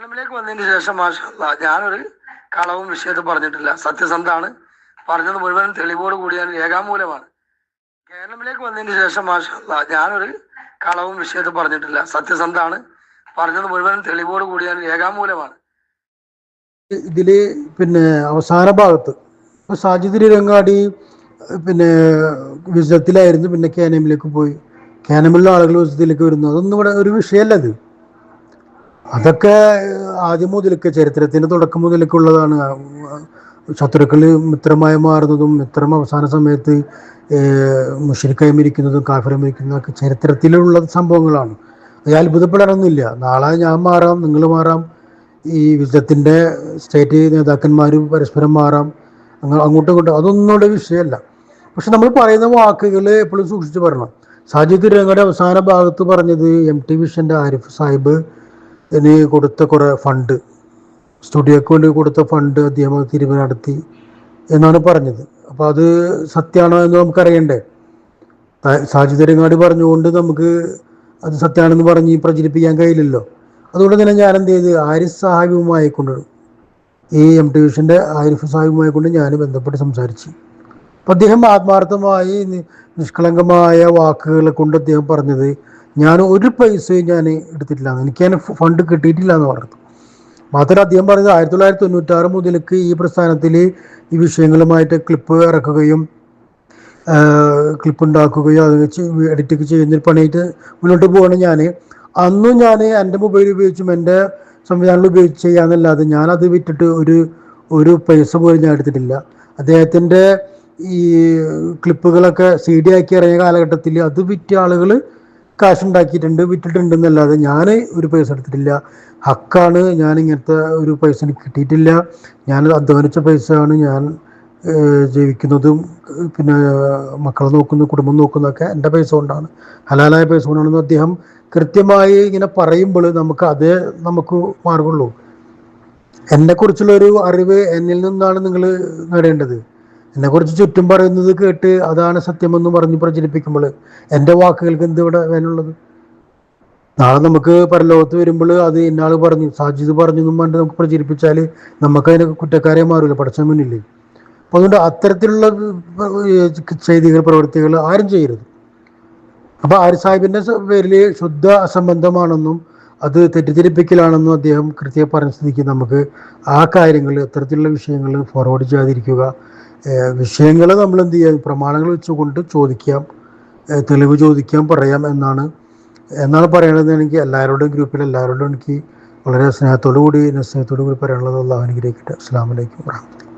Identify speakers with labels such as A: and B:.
A: കേരളത്തിലേക്ക് വന്നതിന് ശേഷം മാഷല്ല ഞാനൊരു കളവും വിഷയത്തിൽ പറഞ്ഞിട്ടില്ല. സത്യസന്ധാണ് പറഞ്ഞത് മുഴുവൻ തെളിവോട് കൂടിയാണ് ഏകാമൂലമാണ്. കേരളത്തിലേക്ക് വന്നതിന് ശേഷം മാഷല്ല ഞാനൊരു കളവും വിഷയത്തിൽ പറഞ്ഞിട്ടില്ല. സത്യസന്ധാണ് പറഞ്ഞത് മുഴുവൻ തെളിവോട് കൂടിയാണ് ഏകാമൂലമാണ്.
B: ഇതിൽ പിന്നെ അവസാന ഭാഗത്ത് ഇപ്പൊ രംഗാടി പിന്നെ വിസത്തിലായിരുന്നു പിന്നെ കാനമിലേക്ക് പോയി. കാനമിലുള്ള ആളുകൾ വിസത്തിലേക്ക് വരുന്നു. അതൊന്നും ഇവിടെ ഒരു വിഷയമല്ല അത് അതൊക്കെ ആദ്യം മുതലൊക്കെ ചരിത്രത്തിന്റെ തുടക്കം മുതലൊക്കെ ഉള്ളതാണ് ശത്രുക്കൾ മിത്രമായി മാറുന്നതും മിത്രം അവസാന സമയത്ത് മുഷരിക്കായി മരിക്കുന്നതും കാഫിറെ മരിക്കുന്നതും ഒക്കെ ചരിത്രത്തിലുള്ള സംഭവങ്ങളാണ്. അത് അത്ഭുതപ്പെടാനൊന്നുമില്ല. നാളെ ഞാൻ മാറാം നിങ്ങൾ മാറാം. ഈ യുദ്ധത്തിന്റെ സ്റ്റേറ്റ് നേതാക്കന്മാർ പരസ്പരം മാറാം. അങ്ങ- അങ്ങോട്ടും ഇങ്ങോട്ടും അതൊന്നും ഇവിടെ വിഷയമല്ല. പക്ഷെ നമ്മൾ പറയുന്ന വാക്കുകൾ എപ്പോഴും സൂക്ഷിച്ച് പറയണം സാജിദ് രംഗയുടെ അവസാന ഭാഗത്ത് പറഞ്ഞത് എം ടി വിഷന്റെ ആരിഫ് സാഹിബ് ഇതിന് കൊടുത്ത കുറേ ഫണ്ട് സ്റ്റുഡിയോക്ക് വേണ്ടി കൊടുത്ത ഫണ്ട് അദ്ദേഹം തിരിവ് നടത്തി എന്നാണ് പറഞ്ഞത്. അപ്പോൾ അത് സത്യമാണോ എന്ന് നമുക്കറിയണ്ടേ? സാഹചര്യങ്ങാടി പറഞ്ഞുകൊണ്ട് നമുക്ക് അത് സത്യമാണെന്ന് പറഞ്ഞ് പ്രചരിപ്പിക്കാൻ കഴിയില്ലല്ലോ. അതുകൊണ്ട് തന്നെ ഞാൻ എന്ത് ചെയ്ത്? ആരിഫ് സാഹിബുമായി കൊണ്ട് ഈ എം ടി വിഷന്റെ ആരിഫ് സാഹിബുമായി കൊണ്ട് ഞാൻ ബന്ധപ്പെട്ട് സംസാരിച്ചു. അപ്പം അദ്ദേഹം ആത്മാർത്ഥമായി നിഷ്കളങ്കമായ വാക്കുകളെ കൊണ്ട് അദ്ദേഹം പറഞ്ഞത് ഞാൻ ഒരു പൈസയും ഞാൻ എടുത്തിട്ടില്ല. എനിക്ക് അതിന് ഫണ്ട് കിട്ടിയിട്ടില്ല എന്ന് പറഞ്ഞു മാത്രമല്ല അദ്ദേഹം പറഞ്ഞത് ആയിരത്തി തൊള്ളായിരത്തി തൊണ്ണൂറ്റാറ് മുതലേക്ക് ഈ പ്രസ്ഥാനത്തിൽ ഈ വിഷയങ്ങളുമായിട്ട് ക്ലിപ്പ് ഇറക്കുകയും ക്ലിപ്പ് ഉണ്ടാക്കുകയോ അത് വെച്ച് എഡിറ്റ് ഒക്കെ ചെയ്യുന്ന പണിയിട്ട് മുന്നോട്ട് പോവാണ് ഞാൻ അന്നും ഞാൻ എന്റെ മൊബൈൽ ഉപയോഗിച്ചും എന്റെ സംവിധാനങ്ങൾ ഉപയോഗിച്ച് ചെയ്യാന്നല്ലാതെ ഞാനത് വിറ്റിട്ട് ഒരു ഒരു പൈസ പോലും ഞാൻ എടുത്തിട്ടില്ല. അദ്ദേഹത്തിന്റെ ഈ ക്ലിപ്പുകളൊക്കെ സി ഡി ആക്കി ഇറങ്ങിയ കാലഘട്ടത്തിൽ അത് വിറ്റ ആളുകൾ കാശുണ്ടാക്കിയിട്ടുണ്ട് വിറ്റിട്ടുണ്ട് എന്നല്ലാതെ ഞാൻ ഒരു പൈസ എടുത്തിട്ടില്ല. ഹക്കാണ് ഞാൻ ഇങ്ങനത്തെ ഒരു പൈസ എനിക്ക് കിട്ടിയിട്ടില്ല. ഞാൻ അധ്വാനിച്ച പൈസയാണ് ഞാൻ ജീവിക്കുന്നതും പിന്നെ മക്കളെ നോക്കുന്നു കുടുംബം നോക്കുന്നതൊക്കെ എന്റെ പൈസ കൊണ്ടാണ്. ഹലാലായ പൈസ കൊണ്ടാണെന്ന് അദ്ദേഹം കൃത്യമായി ഇങ്ങനെ പറയുമ്പോൾ നമുക്ക് അതേ നമുക്ക് മാർഗമുള്ളൂ. എന്നെക്കുറിച്ചുള്ള ഒരു അറിവ് എന്നിൽ നിന്നാണ് നിങ്ങൾ നേടേണ്ടത്. എന്നെക്കുറിച്ച് ചുറ്റും പറയുന്നത് കേട്ട് അതാണ് സത്യമെന്ന് പറഞ്ഞ് പ്രചരിപ്പിക്കുമ്പോൾ എന്റെ വാക്കുകൾക്ക് എന്ത് ഇവിടെ വേനുള്ളത്? നാളെ നമുക്ക് പരലോകത്ത് വരുമ്പോൾ അത് ഇന്നാൾ പറഞ്ഞു സാജിദ് പറഞ്ഞു എന്നും പറഞ്ഞിട്ട് നമുക്ക് പ്രചരിപ്പിച്ചാൽ നമുക്ക് അതിന് കുറ്റക്കാരെ മാറില്ല പഠിച്ച മുന്നില്ലേ? അപ്പം അതുകൊണ്ട് അത്തരത്തിലുള്ള ചെയ്തികൾ പ്രവൃത്തികൾ ആരും ചെയ്യരുത്. അപ്പോൾ ആര് സാഹിബിന്റെ പേരിൽ ശുദ്ധ അസംബന്ധമാണെന്നും അത് തെറ്റിദ്ധരിപ്പിക്കലാണെന്നും അദ്ദേഹം കൃത്യം പറഞ്ഞ സ്ഥിതിക്ക് നമുക്ക് ആ കാര്യങ്ങൾ ഇത്തരത്തിലുള്ള വിഷയങ്ങൾ ഫോർവേഡ് ചെയ്യാതിരിക്കുക. വിഷയങ്ങൾ നമ്മൾ എന്ത് ചെയ്യാം പ്രമാണങ്ങൾ വെച്ചുകൊണ്ട് ചോദിക്കാം തെളിവ് ചോദിക്കാം പറയാം എന്നാണ്. എന്നാണ് പറയണത് എനിക്ക് എല്ലാവരുടെയും ഗ്രൂപ്പിൽ എല്ലാവരോടും എനിക്ക് വളരെ സ്നേഹത്തോടു കൂടി സ്നേഹത്തോടു കൂടി പറയാനുള്ളത്. അള്ളാഹു അനുഗ്രഹിക്കട്ടെ. അസ്സാം വലൈക്കും